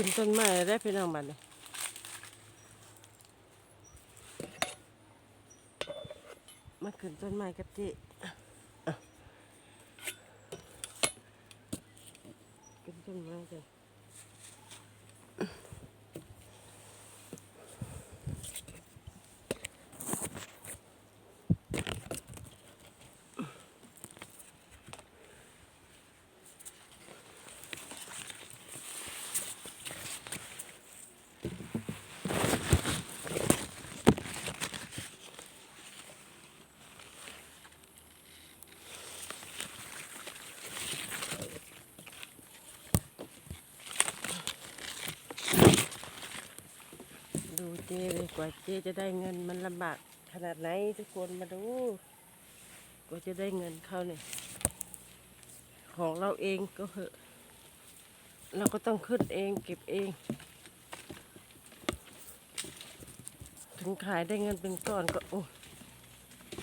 ขึ้นต้นไม้ได้พี่น้องบัดนี้มาขึ้นต้นไม้กับเจ๊อ่ขึ้นต้นไม้กันดู เจ๊เลยกว่าเจ๊จะได้เงินมันลำบากขนาดไหนทุกคนมาดู กว่าจะได้เงินเข้าเนี่ยของเราเองก็เหอะ เราก็ต้องขึ้นเองเก็บเอง ถึงขายได้เงินเป็นก้อนก็โอ้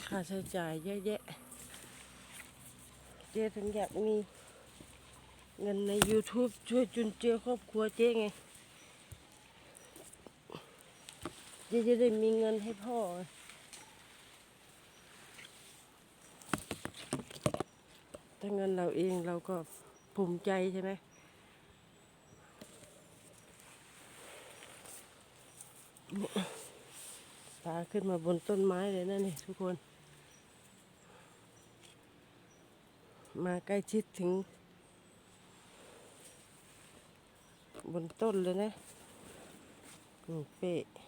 ค่าใช้จ่ายเยอะแยะ เจ๊ถึงอยากมีเงินใน YouTube ช่วยจุนเจือครอบครัวเจ๊ไง เจ๊จะได้มีเงินให้พ่อ ถ้าเงินเราเองเราก็ภูมิใจใช่ไหมปลาขึ้นมาบนต้นไม้เลยนะนี่ทุกคน มาใกล้ชิดถึง บนต้นเลยนะอืมเป๊ะ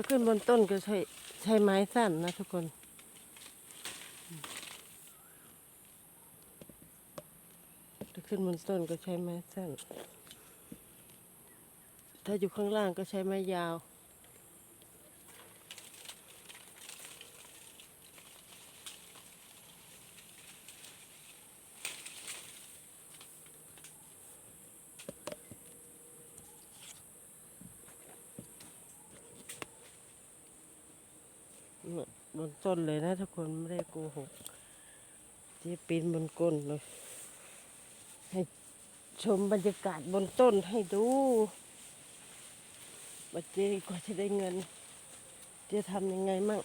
จะขึ้นบนต้นก็ใช้ใช้ไม้สั้นนะทุกคนจะขึ้นบนต้นก็ใช้ไม้สั้น ถ้าอยู่ข้างล่างก็ใช้ไม้ยาว บนต้นเลยนะทุกคนไม่ได้โกหกเจ๊ปีนบนก้นเลยให้ชมบรรยากาศบนต้นให้ดูว่าเจ๊กว่าจะได้เงิน จะทำยังไงมั่ง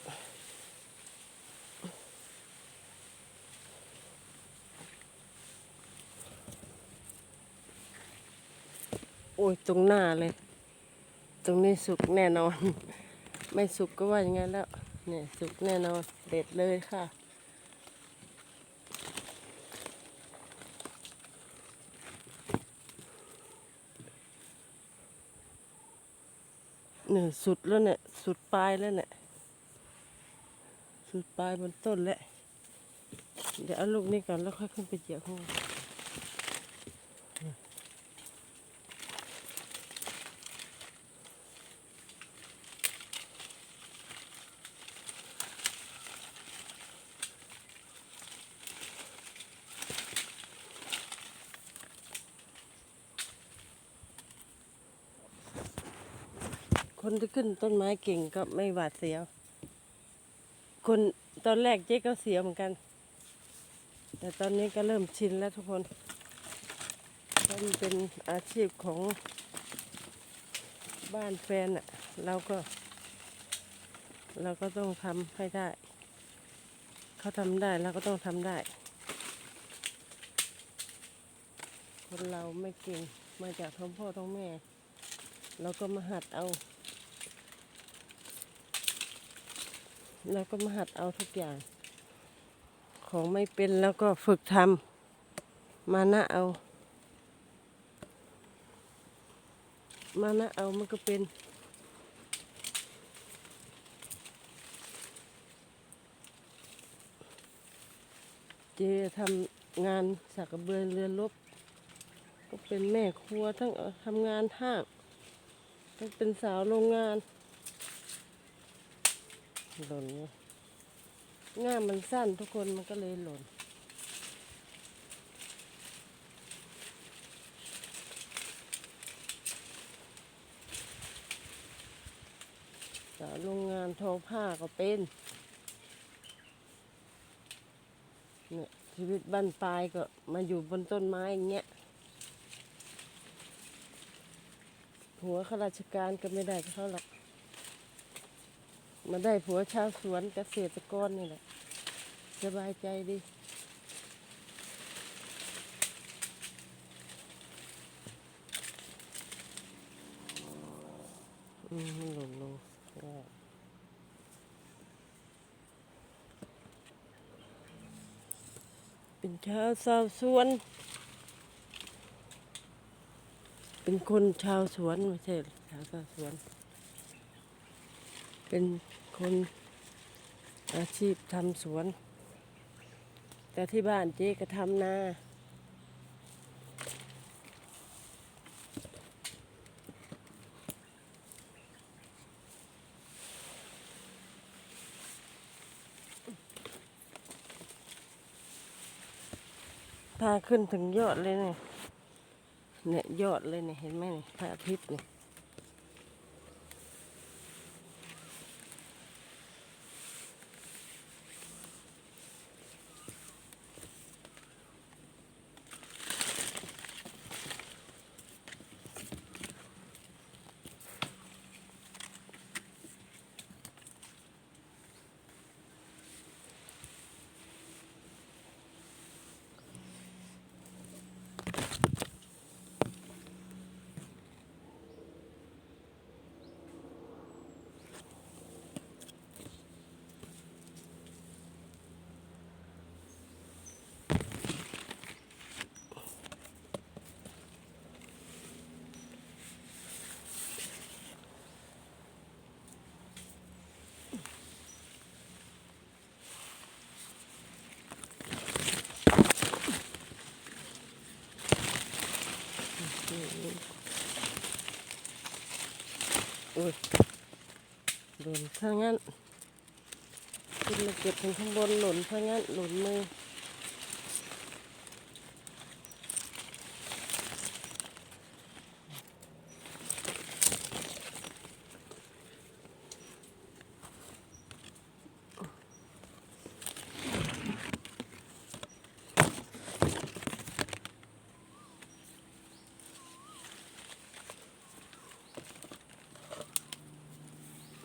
โอ้ยตรงหน้าเลย ตรงนี้สุกแน่นอน ไม่สุกก็ว่าอย่างงั้นแล้ว เนี่ยสุกแน่นอน เด็ดเลยค่ะ เนี่ยสุดแล้วเนี่ย สุดปลายแล้วเนี่ย สุดปลายบนต้นแล้ว เดี๋ยวเอาลูกนี้ก่อนแล้วค่อยขึ้นไปเหยียข้างบน คนที่ขึ้นต้นไม้เก่งก็ไม่หวาดเสียว คนตอนแรกเจ๊ก็เสียวเหมือนกัน แต่ตอนนี้ก็เริ่มชินแล้วทุกคนมันเป็นอาชีพของบ้านแฟนอะเราก็ เราก็ต้องทำให้ได้ เขาทำได้เราก็ต้องทำได้ คนเราไม่เก่งมาจากท้องพ่อท้องแม่ เราก็มาหัดเอา เราก็มาหัดเอาทุกอย่าง ของไม่เป็นแล้วก็ฝึกทำมานะเอา มานะเอามันก็เป็น เจทำงานสักกระเบือเรือรบก็เป็นแม่ครัวทั้งทำงานห้างทั้งเป็นสาวโรงงาน หล่นง่ามมันสั้นทุกคนมันก็เลยหล่น สาโรงงานทอผ้าก็เป็น เนี่ยชีวิตบ้านปลายก็มาอยู่บนต้นไม้อย่างเงี้ย หัวข้าราชการก็ไม่ได้เท่าหรอก มาได้ผัวชาวสวนเกษตรกรนี่แหละ สบายใจดีอืมมันหล่นลงเป็นชาวชาวสวน เป็นคนชาวสวนไม่ใช่ชาวชาวสวน เป็นคนอาชีพทำสวน แต่ที่บ้านเจ๊ก็ทำนาพาขึ้นถึงยอดเลยเนี่ยเนี่ยยอดเลยเนี่ยเห็นไหมเนี่ยพระอาทิตย์เนี่ย อุ้ยหล่นถ้างั้นขึ้นมาเก็บถึงข้างบนหล่นถ้างั้นหล่นมือ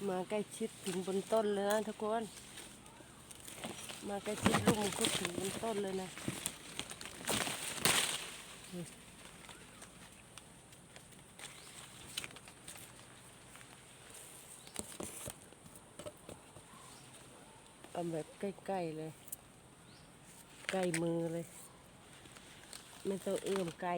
มาใกล้ชิดถึงบนต้นเลยนะทุกคน มาใกล้ชิดลูกมังคุดถึงบนต้นเลยนะเอาแบบใกล้ๆเลย ใกล้มือเลย ไม่ต้องเอื้อมไกล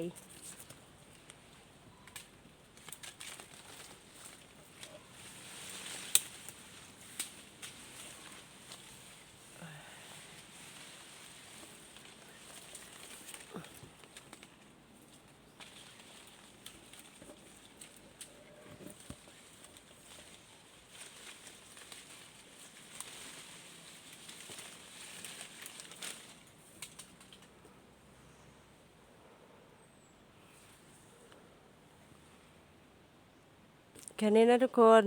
แค่นี้นะทุกคน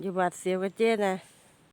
อย่าหวาดเสียวกับเจ๊นะ